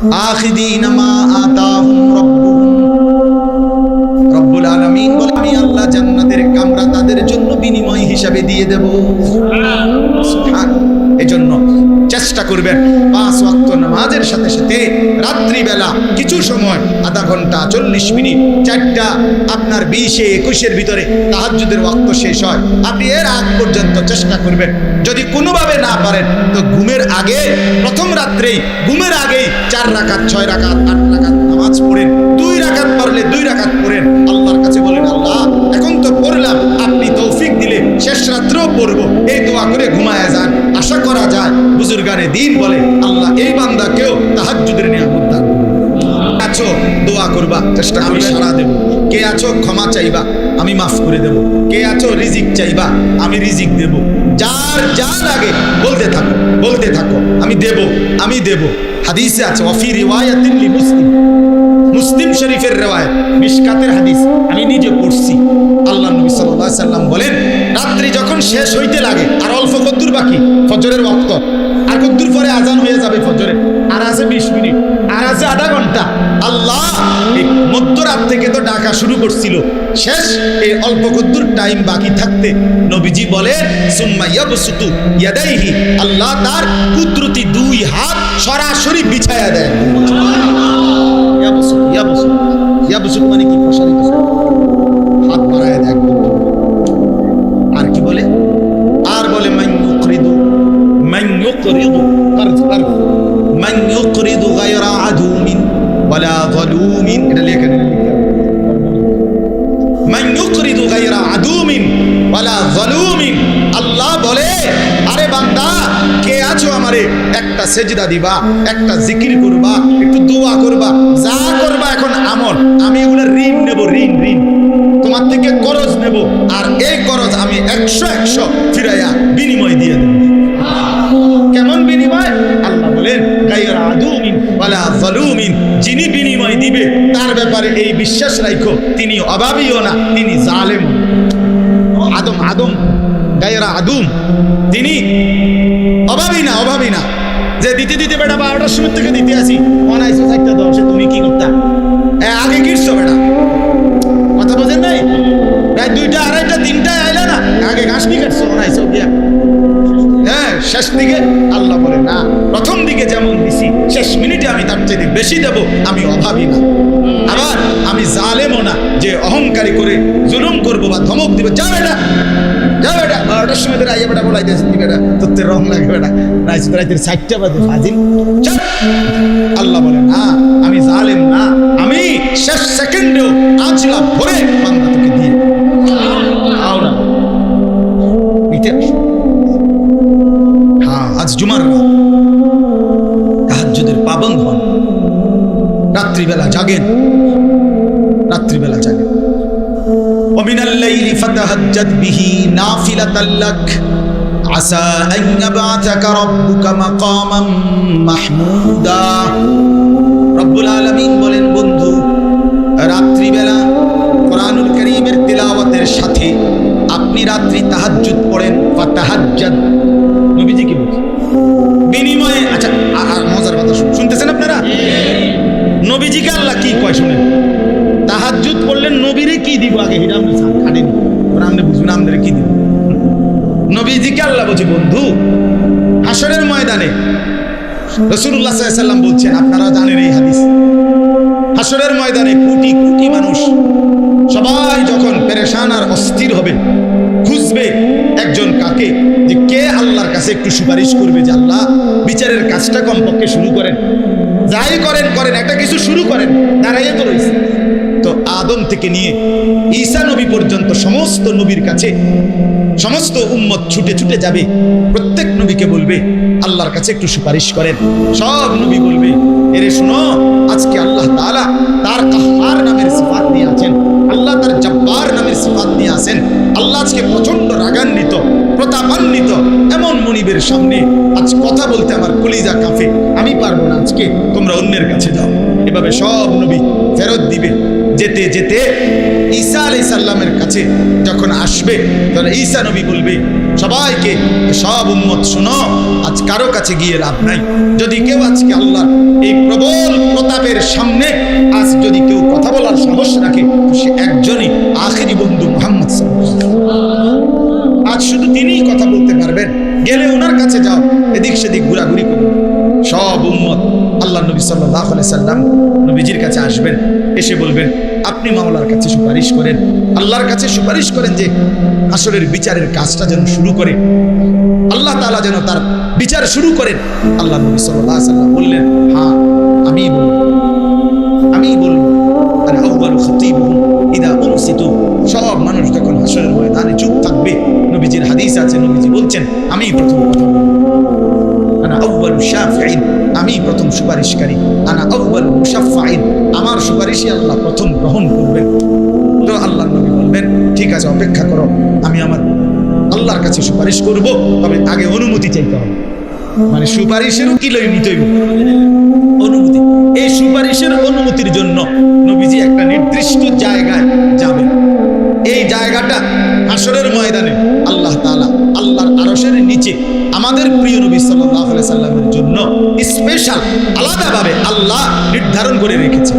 আখিদিন মা আতাহুম রব্বুহুম। রব্বুল আলামিন বলে আমি আল্লাহ জান্নাতের কামরা তাদের জন্য বিনিময় হিসাবে দিয়ে দেব। এজন্য চেষ্টা করবেন। পাঁচ ওয়াক্ত নামাজের সাথে সাথে রাত্রিবেলা কিছু সময়, আধা ঘণ্টা, চল্লিশ মিনিট, চারটা, আপনার বিশে, একুশের ভিতরে তাহাজ্জুদের ওয়াক্ত শেষ হয়। আপনি এর আগ পর্যন্ত চেষ্টা করবেন। যদি কোনোভাবে না পারেন, তো ঘুমের আগে, প্রথম রাত্রেই, ঘুমের আগেই চার রাকাত, ছয় রাকাত, আট রাকাত নামাজ পড়েন। দুই রাখাত পারলে দুই রাকাত পড়েন। আল্লাহর কাছে বলেন, আল্লাহ, এখন তো পড়লাম। আপনি তৌফিক দিলে শেষ রাত্রেও পড়ব। এই দোয়া করে ঘুমায় যান। আশা করা যায় বুজুর্গানে দিন বলে আল্লাহ এই বান্দাকেও তাহাজ্জুদের নিয়ামত দান আছো? দোয়া করবা। চেষ্টা আমি সারা দেব। কে আছো? ক্ষমা চাইবা। আমি মাফ করে দেব। কে আছো? রিজিক চাইবা। আমি রিজিক দেব। যার যা লাগে বলতে থাকো বলতে থাকো আমি দেব আমি দেব। হাদিসে আছে অফি রিওয়ায়াতিন লি মুসলিম। মুসলিম শরীফের রেওয়ায়ত মিশকাতের হাদিস। আমি নিজে পড়ছি। আল্লাহ নবী সাল্লাল্লাহু আলাইহি সাল্লাম বলেন রাত্রি যখন শেষ হইতে লাগে আর অল্প কদ্দুর বাকি ফজরের ওয়াক্ত আর কদ্দুর পরে আজান হয়ে যাবে ফজরে। আর আছে বিশ মিনিট। আর আছে আধা ঘণ্টা। আল্লাহ এই মধ্যরাত থেকে তো ডাকা শুরু করছিল। শেষ, এই অল্প কদ্দুর টাইম বাকি থাকতে নবীজি বলে, সুম্মা ইয়াবসুতু ইয়াদাইহি আল্লাহ তার কুদরতি দুই হাত সরাসরি বিছায়া দেয় ইয়াবসুত ইয়াবসুত। ইয়াবসুত মানে কি? প্রসারিত ইউকরিদু কারজ কারজ মান ইউকরিদু গায়রা আদুমিন ওয়ালা যালুমিন এটা লেখা নেই মান ইউকরিদু গায়রা আদুমিন ওয়ালা যালুমিন আল্লাহ বলে আরে বান্দা কে আছো আমারে? একটা সেজদা দিবা একটা জিকির করবা একটু দোয়া করবা যা করবা এখন আমল। আমি এগুলো ঋণ নেব ঋণ ঋণ। তোমার থেকে করজ নেব। আর এই করজ আমি একশো একশো ফিরাইয়া বিনিময় দিয়ে দেব। যিনি বিনিময় দিবে, তার ব্যাপারে এই বিশ্বাস রাখো তিনি অভাবীও না, তিনি জালেম আদম আদম, গায়রা আদুম, তিনি অভাবী না অভাবী না। যে দিতে দিতে, বেটা, বারোটার সময় থেকে দিতে আসি। অনাইশো চারটা দশে তুমি কি করতা? আগে গিরছো, বেটা। কথা বোঝেন নাই? প্রায় দুইটা, আড়াইটা তিনটায় আইলা না, আগে ঘাস নি কাটছো অনাইশো গিয়া হ্যাঁ শেষ দিকে আল্লাহ বলে, না, প্রথম দিকে যেমন দিছি শেষ মিনিটে আমি তার চেয়ে বেশি দেব আমি অভাবী না। আবার আমি জালেমও না যে অহংকারী করে জুলুম করব বা ধমক দিব। যা বেটা যা বেটা বারোটার সময় তোর আইয়া বেটা বলাই দিয়েছি বেটা তোর তো রং লাগে বেটা। রাইস রাইতের সাইটটা বাদে ফাজিল। আল্লাহ বলে না আমি জালেম না আমি শেষ সেকেন্ডেও আঁচলা ভরে বান্দা তোকে দিয়ে আওরা নিতে হ্যাঁ আজ জুমার রাত। রাত্রিবেলা জাগেন। রাত্রিবেলা জাগেন। রাত্রিবেলা কোরআনুল করিমের তেলাওয়াতের সাথে আপনি রাত্রি তাহাজ্জুদ পড়েন। কয় করলেন নবীরে কি দিব আগে? হিরাম আমাদের কি দিব? নবীজিকে আল্লাহ বন্ধু হাসরের ময়দানে রসুল্লাহ সাল্লাম বলছেন, আপনারা জানেন এই হাদিস। হাসরের ময়দানে কোটি কাছে একটু সুপারিশ করবে যে আল্লাহ বিচারের কাজটা কমপক্ষে শুরু করেন। যাই করেন করেন, একটা কিছু শুরু করেন, দাঁড়াইয়ে তো রয়েছে। তো আদম থেকে নিয়ে ঈসা নবী পর্যন্ত সমস্ত নবীর কাছে সমস্ত উম্মত ছুটে ছুটে যাবে। প্রত্যেক নবীকে বলবে, আল্লাহর কাছে একটু সুপারিশ করেন। সব নবী বলবে, এরে শুনো সামনে আজ কথা বলতে আমার কলিজা কাফে। আমি পারব না আজকে, তোমরা অন্যের কাছে যাও। এভাবে সব নবী ফেরত দিবে। যেতে যেতে ঈসা আলি সাল্লামের কাছে যখন আসবে, তখন ঈসা নবী বলবে, সবাইকে সব উন্মত শোনো, আজ কারও কাছে গিয়ে লাভ নাই। যদি কেউ আজকে আল্লাহ এই প্রবল প্রতাপের সামনে আজ যদি কেউ কথা বলার সাহস রাখে সে একজনই আখেরি বন্ধু মোহাম্মদ আজ শুধু তিনিই কথা বলতে পারবেন। গেলে ওনার কাছে যাও, এদিক সেদিক ঘোরাঘুরি করো। সব উম্মত আল্লাহ নবী সাল্লাহ সাল্লাম নবীজির কাছে আসবেন, এসে বলবেন, আপনি মামলার কাছে সুপারিশ করেন। আল্লাহর কাছে সুপারিশ করেন যে আসলের বিচারের কাজটা যেন শুরু করে। আল্লাহ তালা যেন তার বিচার শুরু করেন। আল্লাহ নবী সাল্লাহ সাল্লাম বললেন হ্যাঁ আমি বলব। আমি বলব আর আউ্বাল খতিব ইদা অনুষ্ঠিত সব মানুষ যখন হাসরের ময়দানে চুপ থাকবে, নবীজির হাদিস আছে, নবীজি বলছেন আমি প্রথম আমি প্রথম সুপারিশকারী। আনা আউ্বাল মুশাফফাইন, আমার সুপারিশই আল্লাহ প্রথম গ্রহণ করবেন। তো আল্লাহ নবী বলবেন, ঠিক আছে, অপেক্ষা করো, আমি আমার আল্লাহর কাছে সুপারিশ করব, তবে আগে অনুমতি চাইতে হবে। মানে সুপারিশেরও কি লই নিতে অনুমতি, এই সুপারিশের অনুমতির জন্য নবীজি একটা নির্দিষ্ট জায়গায় যাবে এই জায়গাটা হাসরের ময়দানে আল্লাহ তাআলা আল্লাহর আরশের নিচে আমাদের প্রিয় নবী আলাইহি সাল্লামের জন্য স্পেশাল আলাদাভাবে আল্লাহ নির্ধারণ করে রেখেছে।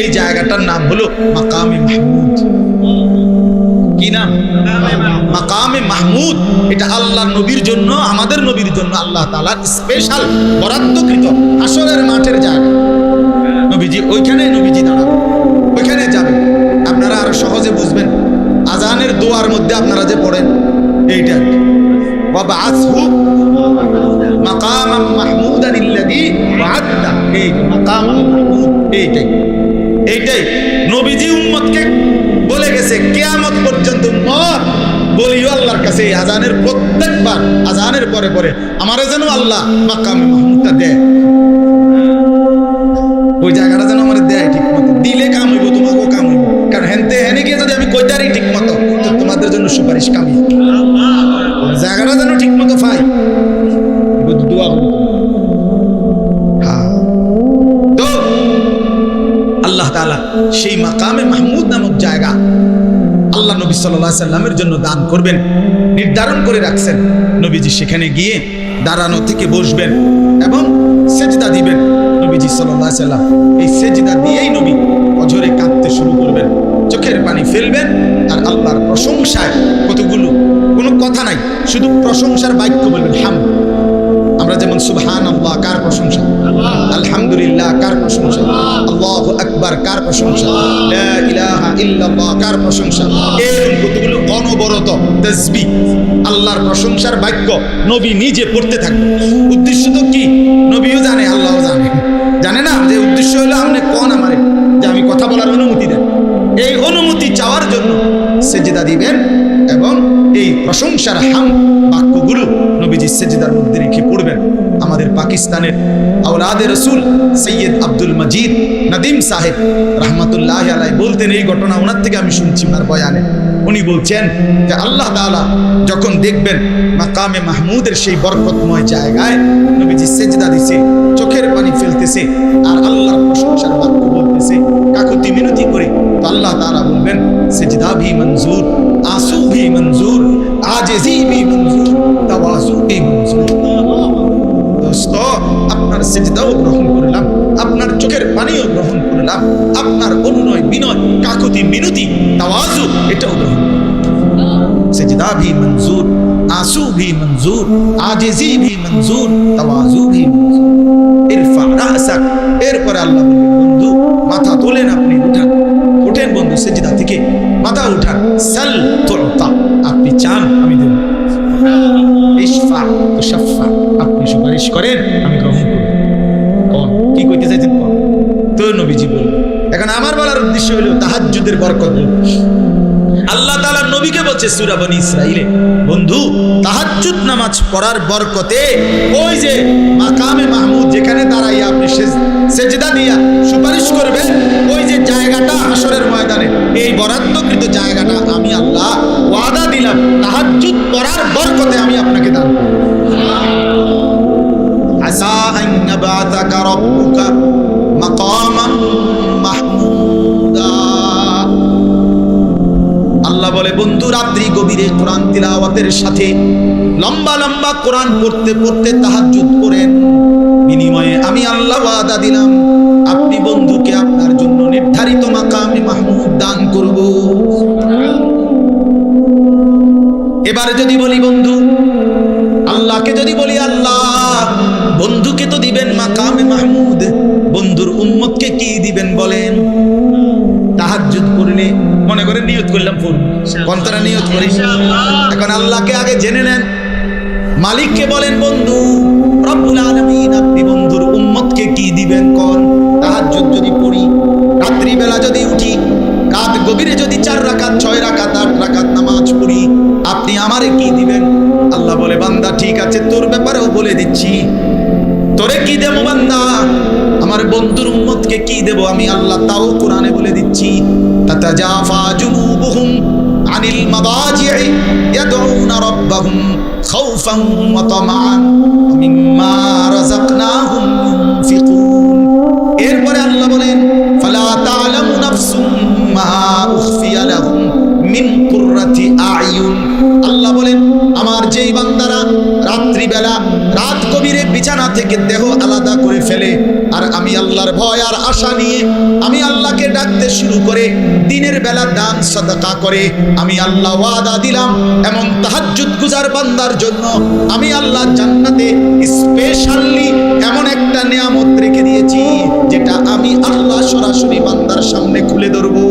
এই জায়গাটার নাম হলো মাকামে মাহমুদ। কি নাম? মাকামে মাহমুদ। এটা আল্লাহ নবীর জন্য, আমাদের নবীর জন্য আল্লাহ তাআলার স্পেশাল বরাদ্দকৃত আসরের মাঠের জায়গা। নবীজি ওইখানে নবীজি দাঁড়াবে সহজে বুঝবেন, আজানের দোয়ার মধ্যে আপনারা যে পড়েন, এইটা। বাবা আসহু মাকামাম মাহমুদান ইল্লাযী ওয়া'আদতা এই যে মাকামাম মাহমুদ, এইটাই। এইটাই। নবীজি উম্মতকে বলে গেছে, কিয়ামত পর্যন্ত উম্মত, বলিও আল্লাহর কাছে এই আজানের প্রত্যেকবার, আজানের পরে পরে আমারে যেন আল্লাহ মাকামে মাহমুদটা দেয়। সুপারিশ কামি জায়গাটা যেন ঠিক মতো পাই দোয়া হ্যাঁ। তো আল্লাহ সেই মাকামে মাহমুদ নামক জায়গা আল্লাহ নবী আলাইহি সাল্লামের জন্য দান করবেন নির্ধারণ করে রাখছেন। নবীজি সেখানে গিয়ে দাঁড়ানো থেকে বসবেন এবং সেজদা দিবেন। নবীজি আলাইহি সাল্লাম এই সেজদা দিয়েই নবী অঝরে কাঁদতে শুরু করবেন। চোখের পানি ফেলবেন আর আল্লাহর প্রশংসায় কতগুলো, কোনো কথা নাই, শুধু প্রশংসার বাক্য বলবেন, হাম। আমরা যেমন সুবহান আল্লাহ কার প্রশংসা? আলহামদুলিল্লাহ, কার প্রশংসা? আল্লাহু আকবার, কার প্রশংসা? ইলাহা ইল্লাল্লাহ, কার প্রশংসা? কতগুলো অনবরত তাসবিহ, আল্লাহর প্রশংসার বাক্য নবী নিজে পড়তে থাকবে উদ্দেশ্য তো কি? নবীও জানে, আল্লাহও জানে। জানে না? যে উদ্দেশ্য হলো আপনি কোন আমারে? যে আমি কথা বলার অনুমতি এই অনুমতি চাওয়ার জন্য সেজেদা দিবেন এবং এই প্রশংসার হাম বাক্যগুলো নবীজি সেজদার মধ্যে রেখে পড়বেন। আমাদের পাকিস্তানের আওলাদের রসুল সৈয়দ আব্দুল মজিদ নদীম সাহেব রহমতুল্লাহ আলাই বলতেন, এই ঘটনা ওনার থেকে আমি শুনছি ওনার বয়ানে। উনি বলছেন যে আল্লাহ তালা যখন দেখবেন মাকামে মাহমুদের সেই বরকতময় জায়গায় নবীজি সেজদা দিছে, চোখের পানি ফেলতেছে, আর আল্লাহর প্রশংসার বাক্য বলতেছে, কাকুতি মিনতি করে, তো আল্লাহ তাআলা বলবেন, সেজদা ভি মঞ্জুর, আসু ভি মঞ্জুর, আজেজি ভি মঞ্জুর। তাওয়াজু ভি দোস্ত, আপনার সেজদাও গ্রহণ করলাম, আপনার চোখের পানিও গ্রহণ করলাম, আপনার অনুনয়, বিনয়, কাকুতি, মিনতি, তাওয়াজু, এটাও গ্রহণ সেজদা ভি মঞ্জুর, আসু ভি মঞ্জুর, আজেজি ভি মঞ্জুর, তাওয়াজু ভি মঞ্জুর। ইরফা রাসাক এরপরে আল্লাহ বলবেন তাহাজ্জুদের বরকত আল্লাহ তালা নবীকে বলছে সুরাবনী ইসরা বন্ধু তাহাজুদ নামাজ পড়ার বরকতে ওই যে তিলাওয়াতের সাথে লম্বা লম্বা কোরআন পড়তে পড়তে তাহাজ্জুদ করেন। বিনিময়ে আমি আল্লাহ ওয়াদা দিলাম, আপনি বন্ধুকে আপনার জন্য নির্ধারিত মাকামে মাহমুদ দান করব। এবারে যদি বলি, বন্ধু, আল্লাহকে যদি বলি, আল্লাহ, বন্ধুকে তো দিবেন মাকামে মাহমুদ, বন্ধুর উম্মতকে কি দিবেন বলেন? তাহাজ্জুদ করলে মনে করে নিয়ত করলাম ফুল কন্তরা নিয়ত করি। এখন আল্লাহকে আগে জেনে নেন। মালিককে বলেন, বন্ধু, রব্বুল আলামিন, আপনি বন্ধুর উম্মতকে কি দিবেন কোন? তাহাজ্জুদ যদি পড়ি, রাত্রিবেলা যদি উঠি, রাত গভীরে যদি চার রাকাত, ছয় রাকাত, আট রাকাত নামাজ পড়ি, আপনি আমারে কি দিবেন? আল্লাহ বলে, বান্দা, ঠিক আছে, তোর ব্যাপারেও বলে দিচ্ছি। তোরে কি দেবো, বান্দা? আমার বন্ধুর উম্মতকে কি দেব? আমি আল্লাহ তাও কোরআনে বলে দিচ্ছি, তাতাজাফা জুনুবুহুম আনিল মাদাজি'i ইয়াদউনা রাব্বাহুম খাউফান ওয়া তামাআন মিম্মা রাযাকনাহুম ইউনফিকুন এরপরে আল্লাহ বলেন, ফালা তা'লামু নাফসুম মা উখফিয়া লাহুম মিন কুররাতি আয়ুন আল্লাহ বলেন, আমার যেই বান্দারা রাত্রিবেলা রাত কবিরে বিছানা থেকে দেহ আলাদা করে ফেলে আর আমি আল্লাহর ভয় আর আশা নিয়ে আমি আল্লাহকে ডাকতে শুরু করে দিনের বেলা দান, সাদাকা করে আমি আল্লাহ ওয়াদা দিলাম এমন তাহাজ্জুদ গুজার বান্দার জন্য আমি আল্লাহ জান্নাতে স্পেশালি এমন একটা নিয়ামত রেখে দিয়েছি যেটা আমি আল্লাহ সরাসরি বান্দার সামনে খুলে ধরবো।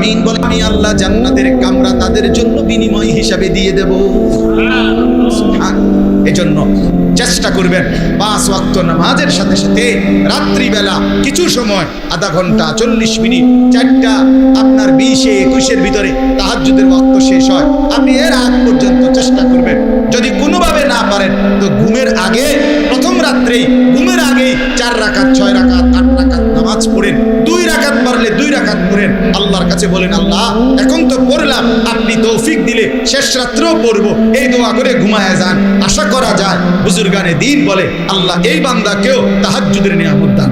আলামিন বলে আমি আল্লাহ জান্নাতের কামরা তাদের জন্য বিনিময় হিসাবে দিয়ে দেব। এজন্য চেষ্টা করবেন পাঁচ ওয়াক্ত নামাজের সাথে সাথে রাত্রিবেলা কিছু সময়, আধা ঘণ্টা, চল্লিশ মিনিট, চারটা, আপনার বিশে, একুশের ভিতরে তাহাজ্জুদের ওয়াক্ত শেষ হয়। আপনি এর আগ পর্যন্ত চেষ্টা করবেন। যদি কোনোভাবে না পারেন, তো ঘুমের আগে, প্রথম রাত্রেই ঘুমের আগে চার রাকাত, ছয় রাকাত, আট রাকাত নামাজ পড়েন। দুই রাকাত পারলে রাকাত পড়েন আল্লাহর কাছে বলেন, আল্লাহ, এখন তো পড়লাম। আপনি তৌফিক দিলে শেষ রাত্রেও পড়ব। এই দোয়া করে ঘুমায় যান। আশা করা যায়, বুজুর্গানে দিন বলে, আল্লাহ এই বান্দাকেও তাহাজুদের নিয়ামত দান।